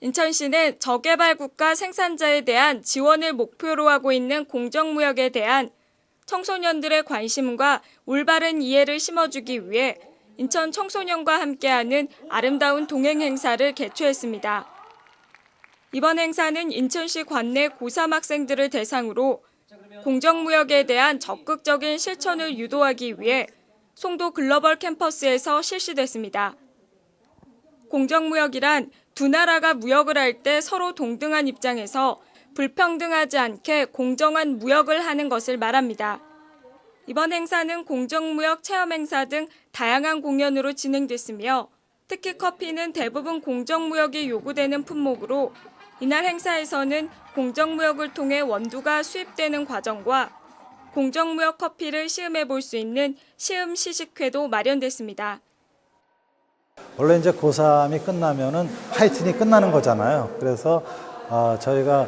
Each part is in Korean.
인천시는 저개발 국가 생산자에 대한 지원을 목표로 하고 있는 공정무역에 대한 청소년들의 관심과 올바른 이해를 심어주기 위해 인천 청소년과 함께하는 아름다운 동행 행사를 개최했습니다. 이번 행사는 인천시 관내 고3 학생들을 대상으로 공정무역에 대한 적극적인 실천을 유도하기 위해 송도 글로벌 캠퍼스에서 실시됐습니다. 공정무역이란 두 나라가 무역을 할 때 서로 동등한 입장에서 불평등하지 않게 공정한 무역을 하는 것을 말합니다. 이번 행사는 공정무역 체험 행사 등 다양한 공연으로 진행됐으며 특히 커피는 대부분 공정무역이 요구되는 품목으로 이날 행사에서는 공정무역을 통해 원두가 수입되는 과정과 공정무역 커피를 시음해 볼 수 있는 시음 시식회도 마련됐습니다. 원래 이제 고3이 끝나면은 파이팅이 끝나는 거잖아요. 그래서 어, 저희가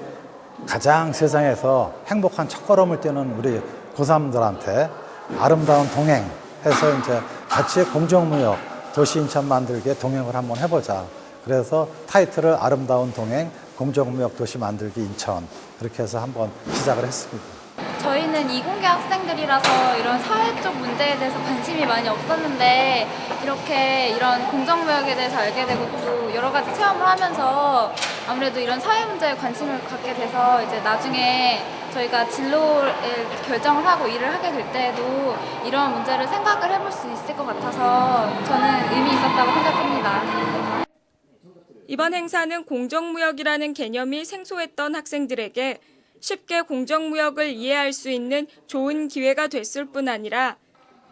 가장 세상에서 행복한 첫걸음을 떼는 우리 고3들한테 아름다운 동행 해서 이제 같이 공정무역 도시 인천 만들기에 동행을 한번 해보자. 그래서 타이틀을 아름다운 동행 공정무역 도시 만들기 인천 그렇게 해서 한번 시작을 했습니다. 저희는 이공계 학생들이라서 이런 사회 쪽 문제에 대해서 관심이 많이 없었는데 이렇게 이런 공정무역에 대해서 알게 되고 또 여러 가지 체험을 하면서 아무래도 이런 사회 문제에 관심을 갖게 돼서 이제 나중에 저희가 진로를 결정을 하고 일을 하게 될 때에도 이런 문제를 생각을 해볼 수 있을 것 같아서 저는 의미 있었다고 생각합니다. 이번 행사는 공정무역이라는 개념이 생소했던 학생들에게 쉽게 공정무역을 이해할 수 있는 좋은 기회가 됐을 뿐 아니라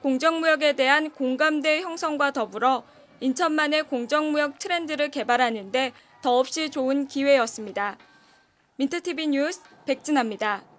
공정무역에 대한 공감대 형성과 더불어 인천만의 공정무역 트렌드를 개발하는데 더없이 좋은 기회였습니다. 민트TV 뉴스 백진아입니다.